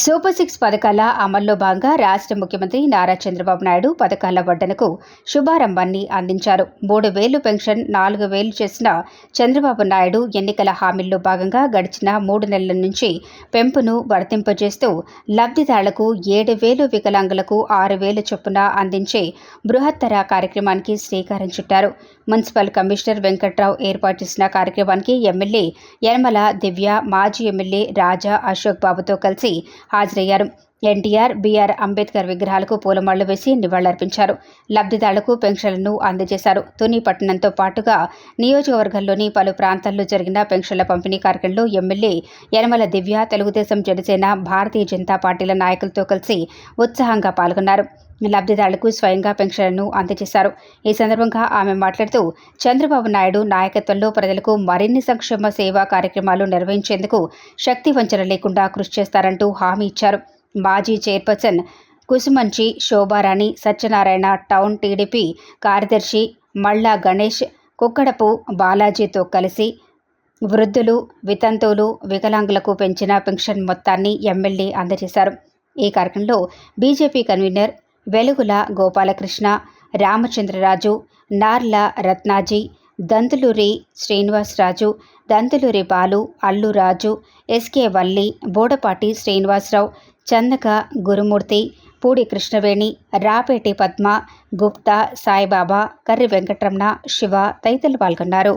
Super six పథకాల అమల్లో భాగంగా రాష్ట్ర ముఖ్యమంత్రి నారా చంద్రబాబు నాయుడు పథకాల వడ్డనకు శుభారంభాన్ని అందించారు. మూడు వేలు పెన్షన్ నాలుగు వేలు చేసిన చంద్రబాబు నాయుడు ఎన్నికల హామీల్లో భాగంగా గడిచిన మూడు నెలల నుంచి పెంపును వర్తింపజేస్తూ లబ్ధిదారులకు ఏడు వేలు వికలాంగులకు ఆరు వేలు చొప్పున అందించే బృహత్తర కార్యక్రమానికి శ్రీకారం చుట్టారు. మున్సిపల్ కమిషనర్ వెంకట్రావు ఏర్పాటు చేసిన కార్యక్రమానికి ఎమ్మెల్యే యనమల దివ్య మాజీ ఎమ్మెల్యే రాజా అశోక్ బాబుతో కలిసి హాజరయ్యారు. ఎన్టీఆర్ బీఆర్ అంబేద్కర్ విగ్రహాలకు పూలమాళ్ళు వేసి నివాళులర్పించారు. లబ్ధిదారులకు పెన్షన్లను అందజేశారు. తుని పట్టణంతో పాటుగా నియోజకవర్గంలోని పలు ప్రాంతాల్లో జరిగిన పెన్షన్ల పంపిణీ కార్యక్రమంలో ఎమ్మెల్యే యనమల దివ్య తెలుగుదేశం జనసేన భారతీయ జనతా పార్టీల నాయకులతో కలిసి ఉత్సాహంగా పాల్గొన్నారు. లబ్ధిదారులకు స్వయంగా పెన్షన్లను అందజేశారు. ఈ సందర్భంగా ఆమె మాట్లాడుతూ చంద్రబాబు నాయుడు నాయకత్వంలో ప్రజలకు మరిన్ని సంక్షేమ సేవా కార్యక్రమాలు నిర్వహించేందుకు శక్తి వంచన లేకుండా కృషి చేస్తారంటూ హామీ ఇచ్చారు. మాజీ chairperson Kusumanchi Shobharani Satyanarayana town TDP కార్యదర్శి మల్లా గణేష్ కుక్కడపు బాలాజీతో కలిసి వృద్ధులు వితంతువులు వికలాంగులకు పెంచిన పెన్షన్ మొత్తాన్ని ఎమ్మెల్యే అందజేశారు. ఈ కార్యక్రమంలో BJP convener Velugula Gopalakrishna Ramachandraraju Narla Ratnaji Dantuluri Srinivasaraju Dantuluri Balu Alluraju SK Valli Bodapati Srinivasarao Chandaka Gurumurthy Pudi Krishnaveni Rapeti Padma Gupta Saibaba Karri Venkataramana Siva తదితరులు పాల్గొన్నారు.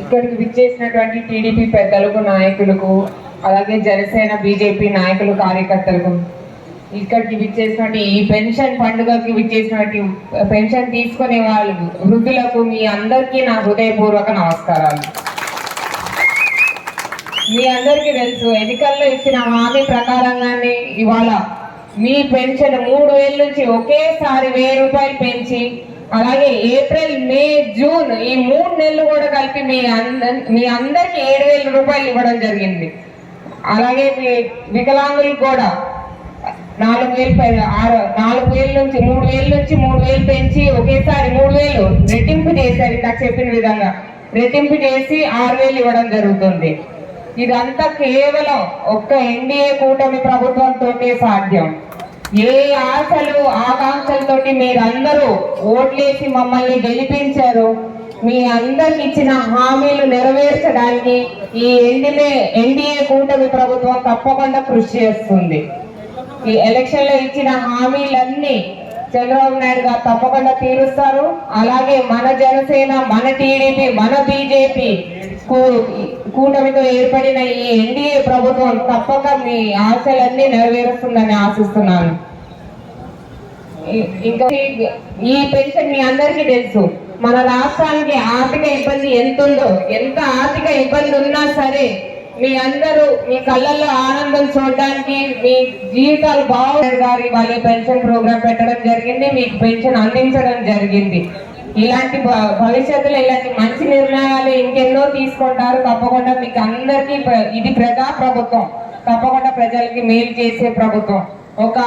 ఇక్కడికి విచ్చేసినటువంటి టీడీపీ పెద్దలకు నాయకులకు అలాగే జనసేన బీజేపీ నాయకులు కార్యకర్తలకు ఇక్కడికి విచ్చేసినటువంటి ఈ పెన్షన్ పండుగకి విచ్చేసినటువంటి పెన్షన్ తీసుకునే వాళ్ళు వృద్ధులకు మీ అందరికీ నా హృదయపూర్వక నమస్కారాలు. మీ అందరికీ తెలుసు ఎన్నికల్లో ఇచ్చిన హామీ ప్రకారంగానే ఇవాళ మీ పెన్షన్ మూడు వేల నుంచి ఒకేసారి వెయ్యి రూపాయలు పెంచి అలాగే ఏప్రిల్ మే జూన్ ఈ మూడు నెలలు కూడా కలిపి మీ అంద మీ అందరికి ఏడు వేల రూపాయలు ఇవ్వడం జరిగింది. అలాగే మీ వికలాంగులకు కూడా నాలుగు వేలు పై- ఆరు నాలుగు వేల నుంచి మూడు వేల నుంచి మూడు వేలు పెంచి ఒకేసారి మూడు వేలు రెట్టింపు చేశారు ఇందాక చెప్పిన విధంగా. రెట్టింపు చేసి ఆరు వేలు ఇవ్వడం జరుగుతుంది. ఇదంతా కేవలం ఒక్క ఎన్డీఏ కూటమి ప్రభుత్వంతో సాధ్యం. ఏ ఆశలు ఆకాంక్షలతోటి మీరందరూ ఓట్లేసి మమ్మల్ని గెలిపించారు. మీ అందరికి ఇచ్చిన హామీలు నెరవేర్చడానికి ఈ ఎన్డీఏ ఎన్డీఏ కూటమి ప్రభుత్వం తప్పకుండా కృషి చేస్తుంది. ఈ ఎలక్షన్లో ఇచ్చిన హామీలన్నీ చంద్రబాబు నాయుడు గారు తప్పకుండా తీరుస్తారు. అలాగే మన జనసేన మన టీడీపీ మన బీజేపీ కూటమితో ఏర్పడిన ఈ ఎన్డీఏ ప్రభుత్వం తప్పక మీ ఆశలన్నీ నెరవేరుస్తుందని ఆశిస్తున్నాను. ఇంకా ఈ- ఈ పెన్షన్ మీ అందరికీ తెలుసు. మన రాష్ట్రానికి ఆర్థిక ఇబ్బంది ఎంత ఉందో ఎంత ఆర్థిక ఇబ్బంది ఉన్నా సరే మీ అందరూ మీ కళ్ళల్లో ఆనందం చూడడానికి మీ జీవితాలు బాగుంటారు గారి వాళ్ళ పెన్షన్ ప్రోగ్రామ్ పెట్టడం జరిగింది మీకు పెన్షన్ అందించడం జరిగింది. ఇలాంటి భవిష్యత్తులో ఇలాంటి మంచి నిర్ణయాలు ఇంకెన్నో తీసుకుంటారు. తప్పకుండా మీకు అందరికీ ఇది ప్రజా ప్రభుత్వం. తప్పకుండా ప్రజలకి మేలు చేసే ప్రభుత్వం. ఒక